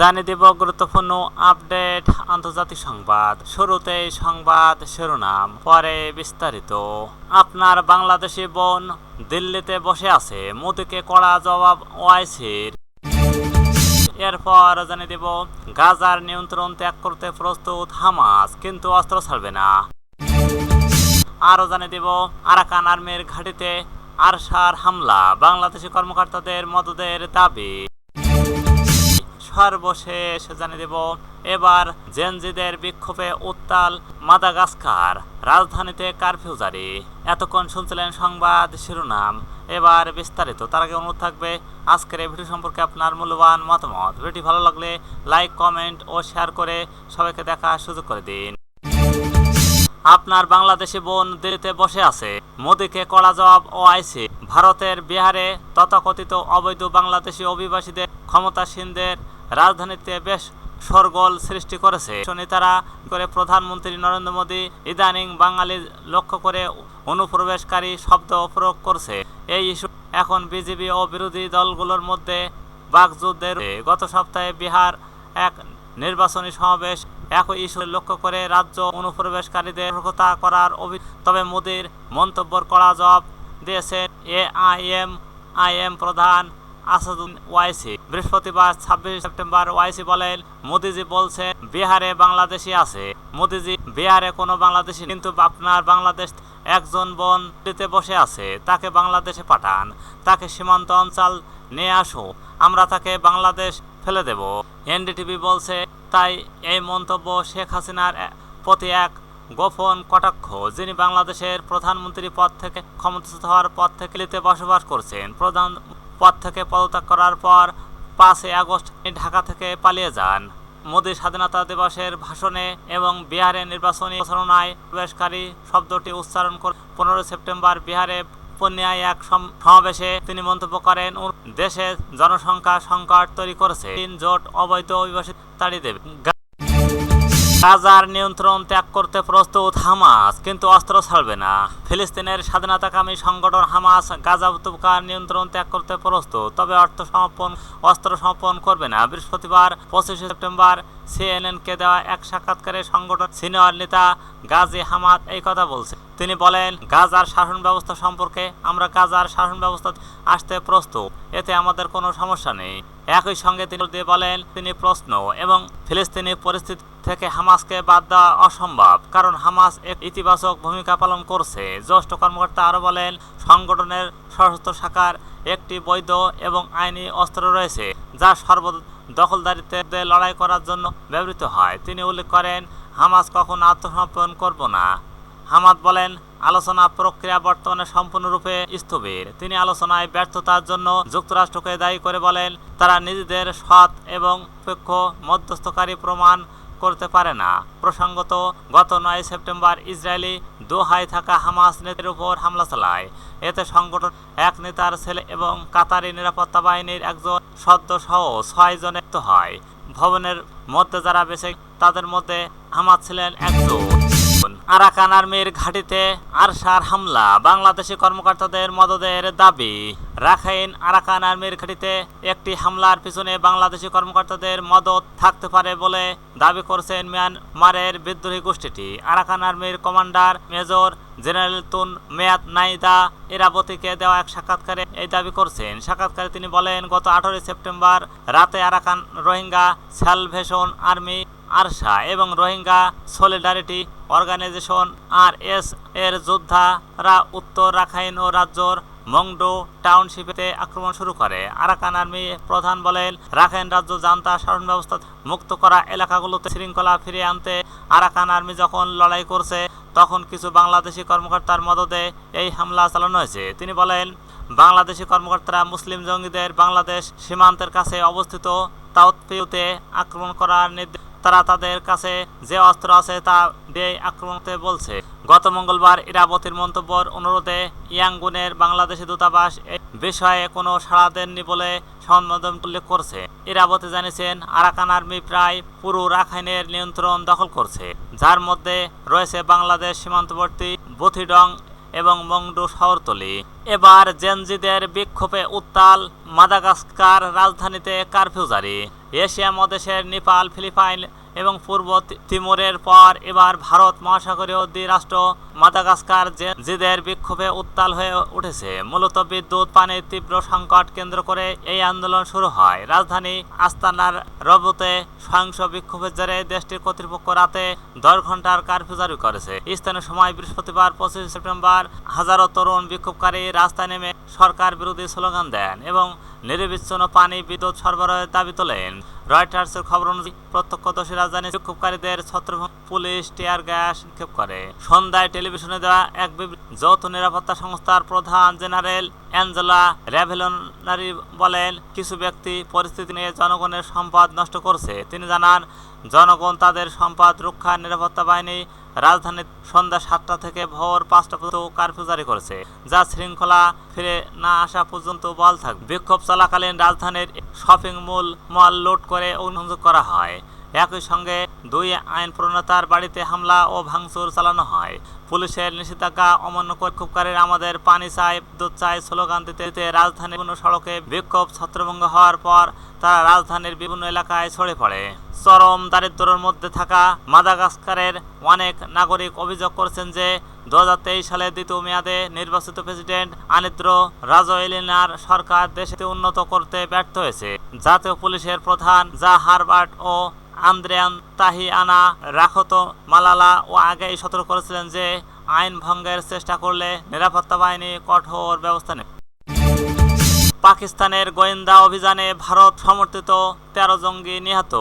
জানিয়ে দেব গুরুত্বপূর্ণ আপডেট আন্তর্জাতিক সংবাদ। শুরুতে সংবাদ শিরোনাম, পরে বিস্তারিত। আপনার বাংলাদেশি বোন দিল্লিতে বসে আছে, মোদীকে কড়া জবাব ওয়াইসির। এরপর জানিয়ে দেব, গাজার নিয়ন্ত্রণ ত্যাগ করতে প্রস্তুত হামাস, কিন্তু অস্ত্র ছাড়বে না। আরও জানিয়ে দেব, আরাকান আর্মির ঘাঁটিতে আরশার হামলা, বাংলাদেশি কর্মকর্তাদের মদদের দাবি। সর্বশেষ জানিয়ে দেব, এবার জেনজিদের বিক্ষোভে উত্তাল মাদাগাস্কার, রাজধানীতে কারফিউ জারি। এতক্ষণ শুনছিলেন সংবাদ শিরোনাম। এবার বিস্তারিত, তার আগে অনুরোধ থাকবে, আজকের এই ভিডিও সম্পর্কে আপনার মূল্যবান মতামত। ভিডিওটি ভালো লাগলে লাইক, কমেন্ট ও শেয়ার করে সবাইকে দেখার সুযোগ করে দিন। আপনার বাংলাদেশি বোন দিল্লিতে বসে আছে। মোদীকে কড়া জবাব ও আইসি। ভারতের বিহারে তথাকথিত অবৈধ বাংলাদেশি অভিবাসীদের ক্ষমতাসীনদের রাজধানীতে বেশ সরগোল সৃষ্টি করেছে। নেতারা করে প্রধানমন্ত্রী নরেন্দ্র মোদী ইদানিং বাঙালি লক্ষ্য করে অনুপ্রবেশকারী শব্দ প্রয়োগ করছে। এই ইস্যু এখন বিজেপি ও বিরোধী দলগুলোর মধ্যে বাকযুদ্ধের গত সপ্তাহে বিহার এক নির্বাচনী সমাবেশ একই ইস্যু লক্ষ্য করে রাজ্য অনুপ্রবেশকারীদের সতর্কতা করার অভি তবে মোদীর মন্তব্যর কড়া জবাব দিয়েছেন আই এম প্রধান আসাদুল ওয়াইসি। বৃহস্পতিবার ছাব্বিশ সেপ্টেম্বর ওয়াইসি বলেন, মোদিজি বলছেন, বিহারে বাংলাদেশি আছে। মোদিজি, বিহারে কোনো বাংলাদেশি কিন্তু আপনার বাংলাদেশ একজন বোন দিতে বসে আছে, তাকে বাংলাদেশে পাঠান। তাকে সীমান্ত অঞ্চল নিয়ে আসো। আমরা তাকে বাংলাদেশ ফেলে দেব। এনডিটিভি বলছে, তাই এই মন্তব্য শেখ হাসিনার প্রতি এক গোপন কটাক্ষ, যিনি বাংলাদেশের প্রধানমন্ত্রী পদ থেকে ক্ষমতাচ্যুত হওয়ার পর থেকে দিল্লিতে বসবাস করছেন। প্রধান থেকে পদত্যাগ করার পর পাঁচই আগস্ট ঢাকা থেকে পালিয়ে যান। মোদী স্বাধীনতা দিবসের ভাষণে এবং বিহারে নির্বাচনী প্রচারণায় প্রবেশকারী শব্দটি উচ্চারণ করে পনেরোই সেপ্টেম্বর বিহারে পূর্ণিয়ায় এক সম- সমাবেশে তিনি মন্তব্য করেন "উ- দেশে জনসংখ্যা সংকট তৈরি করেছে। তিন জোট অবৈধ অভিবাসী তাড়িয়ে দেবে। গাজার নিয়ন্ত্রণ ত্যাগ করতে প্রস্তুত হামাস, কিন্তু অস্ত্র ছাড়বে না। ফিলিস্তিনের স্বাধীনতাকামী সংগঠন হামাস গাজা উপত্যকার নিয়ন্ত্রণ ত্যাগ করতে প্রস্তুত, তবে অর্থ সমর্পণ, অস্ত্র সমর্পণ করবে না। বৃহস্পতিবার পঁচিশে সেপ্টেম্বর সিএনএনকে দেওয়া এক সাক্ষাৎকারে সংগঠন সিনিয়র নেতা গাজী হামাদ এই কথা বলছে। তিনি বলেন, গাজার শাসন ব্যবস্থা সম্পর্কে আমরা গাজার শাসন ব্যবস্থা আসতে প্রস্তুত, এতে আমাদের কোনো সমস্যা নেই। একই সঙ্গে তিনি বলেন, তিনি প্রশ্ন এবং ফিলিস্তিনি পরিস্থিতি থেকে হামাসকে বাদ দেওয়া অসম্ভব, কারণ হামাস এক ইতিবাচক ভূমিকা পালন করছে। জ্যেষ্ঠ কর্মকর্তা আরও বলেন, সংগঠনের সশস্ত্র শাখার একটি বৈধ এবং আইনি অস্ত্র রয়েছে, যা সর্ব দখলদারিত্বের লড়াই করার জন্য ব্যবহৃত হয়। তিনি উল্লেখ করেন, হামাস কখনো আত্মসমর্পণ করব না। হামাদ বলেন, আলোচনা প্রক্রিয়া বর্তমানে সম্পূর্ণরূপে স্থবির। তিনি আলোচনায় ব্যর্থতার জন্য যুক্তরাষ্ট্রকে দায়ী করে বলেন, তারা নিজেদের সৎ এবং পক্ষ মধ্যস্থকারী প্রমাণ করতে পারে না। প্রসঙ্গত, গত নয় সেপ্টেম্বর ইসরায়েলি দোহায় থাকা হামাস নেতার উপর হামলা চালায়। এতে সংগঠন, এক নেতার ছেলে এবং কাতারি নিরাপত্তা বাহিনীর একজন সদ্য সহ ছয় জন মৃত্যু হয়। ভবনের মধ্যে যারা বেঁচে তাদের মধ্যে হামাদ ছিলেন একজন। আরাকান আর্মির ঘাঁটিতে আরশার হামলা বাংলাদেশি কর্মকর্তাদের মদদের দাবি। রাখাইন আরাকান আর্মির ঘাঁটিতে একটি হামলার পিছনে বাংলাদেশি কর্মকর্তাদের মদত থাকতে পারে বলে দাবি করছেন মিয়ানমারের বিদ্রোহী গোষ্ঠীটি। আরাকান আর্মির কমান্ডার মেজর জেনারেল তুন মেয়াদ নাইদা এরাবতীকে দেওয়া এক সাক্ষাৎকারে এই দাবি করছেন। সাক্ষাৎকারে তিনি বলেন, গত আঠারোই সেপ্টেম্বর রাতে Arakan Rohingya salvation army ARSA এবং Rohingya solidarity organisation R S এর যোদ্ধারা উত্তর রাখাইন ও রাজ্যর মংডো টাউনশিপে আক্রমণ শুরু করে। আরাকান আর্মি প্রধান বলেন, রাখাইন রাজ্য জান্তা শাসন ব্যবস্থা মুক্ত করা এলাকাগুলোতে শৃঙ্খলা ফিরিয়ে আনতে আরাকান আর্মি যখন লড়াই করছে, তখন কিছু বাংলাদেশি কর্মকর্তার মদতে এই হামলা চালানো হয়েছে। তিনি বলেন, বাংলাদেশি কর্মকর্তারা মুসলিম জঙ্গিদের বাংলাদেশ সীমান্তের কাছে অবস্থিত তাউতপিউতে আক্রমণ করার নির্দেশ তারা তাদের কাছে যে অস্ত্র আছে তা দিয়ে আক্রমণ করতে বলছে। গত মঙ্গলবার ইরাবতীর মন্তব্যর অনুরোধে ইয়াঙ্গুনের বাংলাদেশি দূতাবাস বিষয়ে কোনো সাড়া দেননি বলে সংবাদম উল্লেখ করছে। ইরাবতী জানিয়েছেন, আরাকান আর্মি প্রায় পুরো রাখাইনের নিয়ন্ত্রণ দখল করছে। যার মধ্যে রয়েছে বাংলাদেশ সীমান্তবর্তী বথিডং এবং মংডু শহরতলি। এবার জেনজিদের বিক্ষোভে উত্তাল মাদাগাস্কার রাজধানীতে কারফিউ জারি। এশিয়া মহাদেশের নেপাল, ফিলিপাইন এবং পূর্ব তিমুরের পর এবার ভারত মহাসাগরীয় দ্বিরাষ্ট্র মাদাগাস্কার জেনজিদের বিক্ষোভে উত্তাল হয়ে উঠেছে। মূলত বিদ্যুৎ, পানির তীব্র সংকট কেন্দ্র করে এই আন্দোলন শুরু হয়। রাজধানী আস্তানার রবতে সহিংস বিক্ষোভের জেরে দেশটির কর্তৃপক্ষ রাতে দশ ঘণ্টার কারফিউ জারি করেছে। স্থানীয় সময় বৃহস্পতিবার পঁচিশ সেপ্টেম্বর হাজারো তরুণ বিক্ষোভকারী রাস্তায় নেমে সরকার বিরোধী স্লোগান দেন এবং নিরবিচ্ছিন্ন পানি বিদ্যুৎ সরবরাহের দাবি তোলেন। রয়টার্সের খবর অনুযায়ী প্রত্যক্ষদর্শীরা জানে বিক্ষোভকারীদের ছত্রভঙ্গ পুলিশ, টিয়ার গ্যাস নিক্ষেপ করে। সন্ধ্যায় টেলিভিশনে দেওয়া এক যৌথ নিরাপত্তা সংস্থার প্রধান জেনারেল অ্যাঞ্জেলা র্যাভেলনারি বলেন, কিছু ব্যক্তি পরিস্থিতি নিয়ে জনগণের সম্পদ নষ্ট করছে। তিনি জানান, জনগণ তাদের সম্পদ রক্ষা নিরাপত্তা বাহিনী রাজধানীর সন্ধ্যা সাতটা থেকে ভোর পাঁচটা পর্যন্ত কারফিউ জারি করেছে, যা শৃঙ্খলা ফিরে না আসা পর্যন্ত বল থাকবে। বিক্ষোভ চলাকালীন রাজধানীর শপিং মল মল লুট করে অগ্নিসংযোগ করা হয়। একই সঙ্গে দুই আইন প্রণেতার বাড়িতে হামলা ও ভাঙচুর চালানো হয়। পুলিশের নিষেধাজ্ঞা অমান্য করে বিক্ষোভকারীরা আমাদের পানি চাই বিদ্যুৎ চাই স্লোগান দিতে রাজধানীর বিভিন্ন সড়কে বিক্ষোভ ছত্রভঙ্গ হওয়ার পর তারা রাজধানীর বিভিন্ন এলাকায় ছড়ে পড়ে। চরম দারিদ্র্যের মধ্যে থাকা মাদাগাস্কারের অনেক নাগরিক অভিযোগ করেছেন যে দু সালে দ্বিতীয় মেয়াদে নির্বাচিত প্রেসিডেন্ট আনিদ্র রাজওয়েলিনার সরকার দেশকে উন্নত করতে ব্যর্থ হয়েছে। জাতীয় পুলিশের প্রধান জা হারবার্ট ও আন্দ্রেয়ান তাহিয়ানা রাখত। মালালা ও আগেই সতর্ক করেছিলেন যে আইন ভঙ্গের চেষ্টা করলে নিরাপত্তা বাহিনী কঠোর ব্যবস্থা নেবে। পাকিস্তানের গোয়েন্দা অভিযানে ভারত সমর্থিত তেরো জঙ্গি নিহত।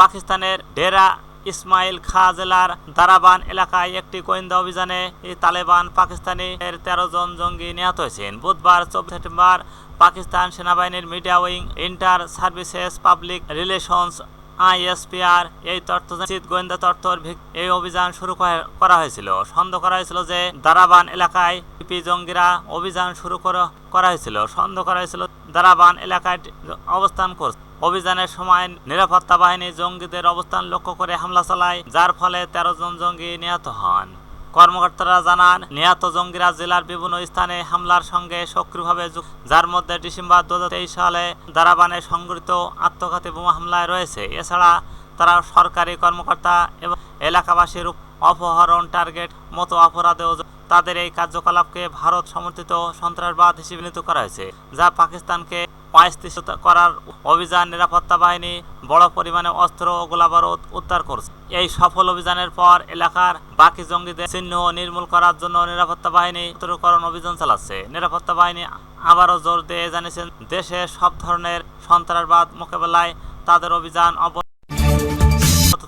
পাকিস্তানের ডেরা ইসমাইল খা জেলার দারাবান এলাকায় একটি গোয়েন্দা অভিযানে তালেবান পাকিস্তানি এর তেরো জন জঙ্গি নিহত হয়েছেন। বুধবার চব্বিশ সেপ্টেম্বর পাকিস্তান সেনাবাহিনীর media wing inter services public relations ISPR এই তথ্য নিশ্চিত গোয়েন্দা তথ্যর এই অভিযান শুরু করা- হয়েছিল। সন্দেহ করা হয়েছিল যে দারাবান এলাকায় পিপি জঙ্গিরা অভিযান শুরু করা হয়েছিল। সন্দেহ করা হয়েছিল দারাবান এলাকায় অবস্থান করছে। অভিযানের সময় নিরাপত্তা বাহিনী জঙ্গিদের অবস্থান লক্ষ্য করে হামলা চালায়, যার ফলে তেরো জন জঙ্গি নিহত হন। কর্মকর্তারা জানান, নিহত জঙ্গিরা জেলার বিভিন্ন স্থানে হামলার সঙ্গে সক্রিয়ভাবে যুক্ত। যার মধ্যে ডিসেম্বর দু হাজার তেইশ সালে দারাবানে সংঘটিত আত্মঘাতী বোমা হামলায় রয়েছে। এছাড়া তারা সরকারি কর্মকর্তা এবং এলাকাবাসীর অপহরণ টার্গেট মতো অপরাধেও তাদের এই কার্যকলাপকে ভারত সমর্থিত সন্ত্রাসবাদ হিসেবে চিহ্নিত করা হয়েছে, যা পাকিস্তানকে অস্থিত করার অভিযান নিরাপত্তা বাহিনী বড় পরিমাণে অস্ত্র ও গোলাবারুদ উদ্ধার করছে। এই সফল অভিযানের পর এলাকার বাকি জঙ্গিদের চিহ্ন নির্মূল করার জন্য নিরাপত্তা বাহিনী উত্তরকরণ অভিযান চালাচ্ছে। নিরাপত্তা বাহিনী আবারও জোর দিয়ে জানিয়েছেন, দেশে সব ধরনের সন্ত্রাসবাদ মোকাবেলায় তাদের অভিযান অব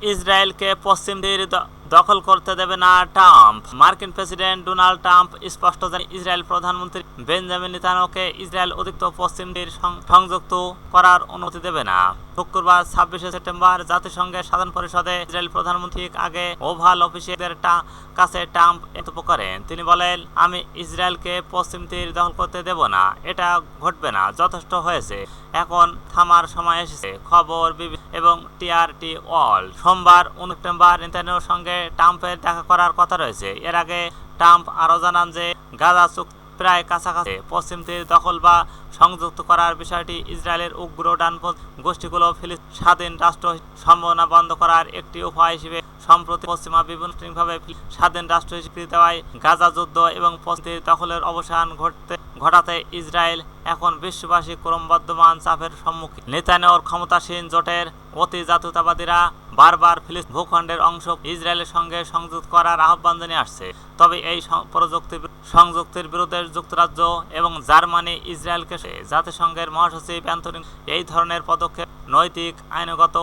ইসরায়েলকে পশ্চিম তীর দ- দখল করতে দেবে না ট্রাম্প। মার্কিন প্রেসিডেন্ট ডোনাল্ড ট্রাম্প স্পষ্ট জানিয়ে ইসরায়েল প্রধানমন্ত্রী বেঞ্জামিন নেতানকে ইসরায়েল অধিকৃত পশ্চিম সংযুক্ত করার অনুমতি দেবে না। শুক্রবার ছাব্বিশে সেপ্টেম্বর জাতিসংঘের সাধারণ পরিষদে ইসরায়েল প্রধানমন্ত্রী আগে ওভাল অফিসের কাছে ট্রাম্প মন্তব্য করেন। তিনি বলেন, আমি ইসরায়েলকে পশ্চিম তীর দখল করতে দেব না। এটা ঘটবে না। যথেষ্ট হয়েছে। এখন থামার সময় এসেছে। খবর এবং টিআরটি ওয়ার্ল্ড। সোমবার উনিশ সেপ্টেম্বর নেতানিয়াহুর সঙ্গে ট্রাম্পের দেখা করার কথা রয়েছে। এর আগে ট্রাম্প আরও জানান যে, গাজা চুক্তি প্রায় কাছাকাছি। পশ্চিম তীর দখল বা সংযুক্ত করার বিষয়টি ইসরায়েলের উগ্র ডানপন্থ গোষ্ঠীগুলো ফিলিস্তিন স্বাধীন রাষ্ট্র সম্ভাবনা বন্ধ করার একটি উপায় হিসেবে সম্প্রতি পশ্চিমা বিভিন্নভাবে স্বাধীন রাষ্ট্র হিসেবে দেওয়ায় গাজা যুদ্ধ এবং পশ্চিম দখলের অবসান ঘটতে ঘটাতে ইসরায়েল এখন বিশ্ববাসী ক্রমবর্ধমান চাপের সম্মুখীন। নেতানিয়াহুর ক্ষমতাসীন জোটের অতি জাতীয়তাবাদীরা বারবার ফিলিস্তিন ভূখণ্ডের অংশ ইসরায়েলের সঙ্গে সংযুক্ত করার আহ্বান জানিয়ে আসছে। তবে এই প্রযুক্তি সংযুক্তির বিরুদ্ধে যুক্তরাজ্য এবং জার্মানি ইসরায়েলকে জাতিসংঘের মহাসচিব অ্যান্থনি এই ধরনের পদক্ষেপ নৈতিক, আইনগত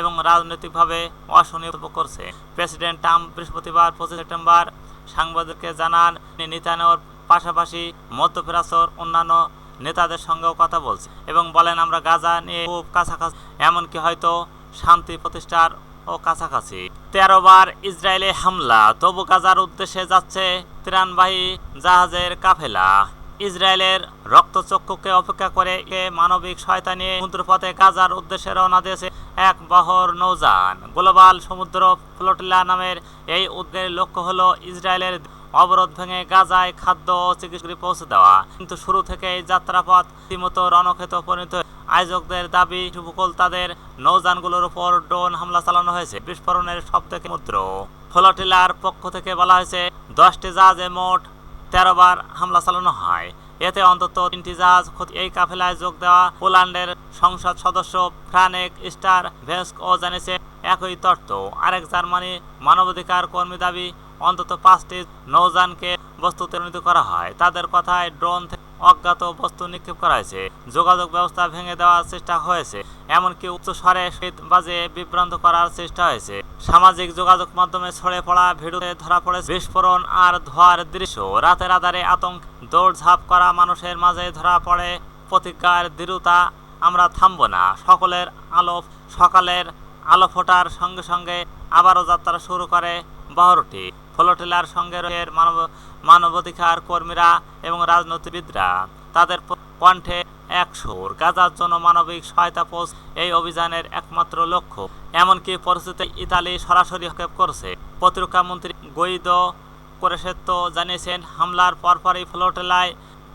এবং রাজনৈতিকভাবে অসহনীয় করছে। প্রেসিডেন্ট ট্রাম্প বৃহস্পতিবার পঁচিশ সেপ্টেম্বর সাংবাদিককে জানান, নেতানিয়াহুর পাশাপাশি মধ্যপ্রাচ্যর অন্যান্য নেতাদের সঙ্গেও কথা বলছে এবং বলেন, আমরা গাজা নিয়ে খুব কাছাকাছি, এমনকি হয়তো শান্তি প্রতিষ্ঠার ও কাছাকাছি। তেরো বার ইসরায়েলে হামলা, তবু গাজার উদ্দেশ্যে যাচ্ছে ত্রাণবাহী জাহাজের কাফেলা। ইসরায়েলের রক্তচক্ষুকে অপেক্ষা করে মানবিক সহায়তা নিয়ে সমুদ্রপথে গাজার উদ্দেশ্যে রওনা দিয়েছে এক বহর নৌযান। গ্লোবাল সমুদ্র ফ্লোটিলা নামের এই উদ্যোগের লক্ষ্য হলো ইসরায়েলের অবরোধ ভেঙে গাজায় খাদ্য ও চিকিৎসা পৌঁছে দেওয়া। কিন্তু শুরু থেকেই যাত্রাপথ রীতিমতো রণক্ষেত পরিণত আয়োজকদের দাবি উপকূল তাদের নৌযানগুলোর উপর ড্রোন হামলা চালানো হয়েছে। বিস্ফোরণের শব্দে সমুদ্র ফ্লোটিলার পক্ষ থেকে বলা হয়েছে, দশটি জাহাজে মোট তেরো বার হামলা চালানো হয়। এতে অন্তত তিনটি জাহাজ এই কাফেলায় যোগ দেওয়া পোল্যান্ডের সংসদ সদস্য ফ্রানেক স্টার ভেস্ক ও জানিয়েছে, একই তত্ত্ব। আরেক জার্মানি মানবাধিকার কর্মী দাবি, অন্তত পাঁচটি নৌজানকে বস্তুতে উন্নীত করা হয়। তাদের কথায় ড্রোন অজ্ঞাত বস্তু নিক্ষেপ করা হয়েছে যোগাযোগ ব্যবস্থা ভেঙে দেওয়ার চেষ্টা হয়েছে, এমনকি উচ্চ স্বরে শীত বাজে বিভ্রান্ত করার চেষ্টা হয়েছে। সামাজিক যোগাযোগ মাধ্যমে ছড়ে পড়া ভিডিওতে ধরা পড়ে বিস্ফোরণ আর ধোয়ার দৃশ্য। রাতের আধারে আতঙ্ক, দৌড়ঝাঁপ করা মানুষের মাঝে ধরা পড়ে প্রতিজ্ঞার দৃঢ়তা। আমরা থামব না। সকলের আলো সকালের আলো ফোটার সঙ্গে সঙ্গে আবারও যাত্রা শুরু করে বহরটি ফ্লোটিলার সঙ্গে মানব, মানবাধিকার কর্মীরা এবং রাজনীতিবিদরা। তাদের কণ্ঠে এক সুর। গাজার জন্য মানবিক সহায়তা পৌঁছ এই অভিযানের একমাত্র লক্ষ্য। এমনকি পরিস্থিতি ইতালি সরাসরি হস্তক্ষেপ করছে। প্রতিরক্ষা মন্ত্রী গৈদো কোরেশেত্তো জানিয়েছেন, হামলার পরপরই ফ্লোটেলায়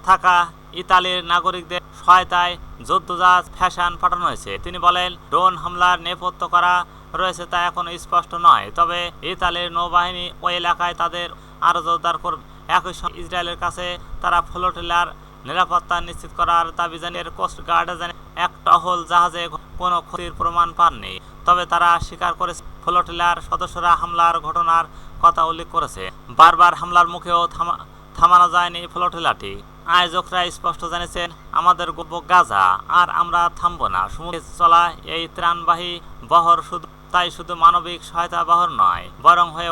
থাকা ইতালির নাগরিকদের সহায়তায় যুদ্ধজাহাজ ফ্যাশন পাঠানো হয়েছে। তিনি বলেন, ড্রোন হামলার নেপথ্য করা রয়েছে তা এখনও স্পষ্ট নয়। তবে ইতালির নৌবাহিনী ওই এলাকায় তাদের আরও জোরদার করবে। একই সঙ্গে ইসরায়েলের কাছে তারা ফ্লোটিলার নিরাপত্তা নিশ্চিত করার দাবি জানিয়ে কোস্ট গার্ড এক টহল জাহাজে কোনো ক্ষতির প্রমাণ পাননি। তবে তারা স্বীকার করেছে, ফ্লোটিলার সদস্যরা হামলার ঘটনার কথা উল্লেখ করেছে। বারবার হামলার মুখেও থামা থামানো যায়নি ফ্লোটিলাটি। আয়োজকরা স্পষ্ট জানিয়েছেন, আমাদের গব্য গাজা, আর আমরা থামবো না। সমুদ্রে চলা এই ত্রাণবাহী বহর শুধু তাই শুধু মানবিক সহায়তা বহর নয় বরং হয়ে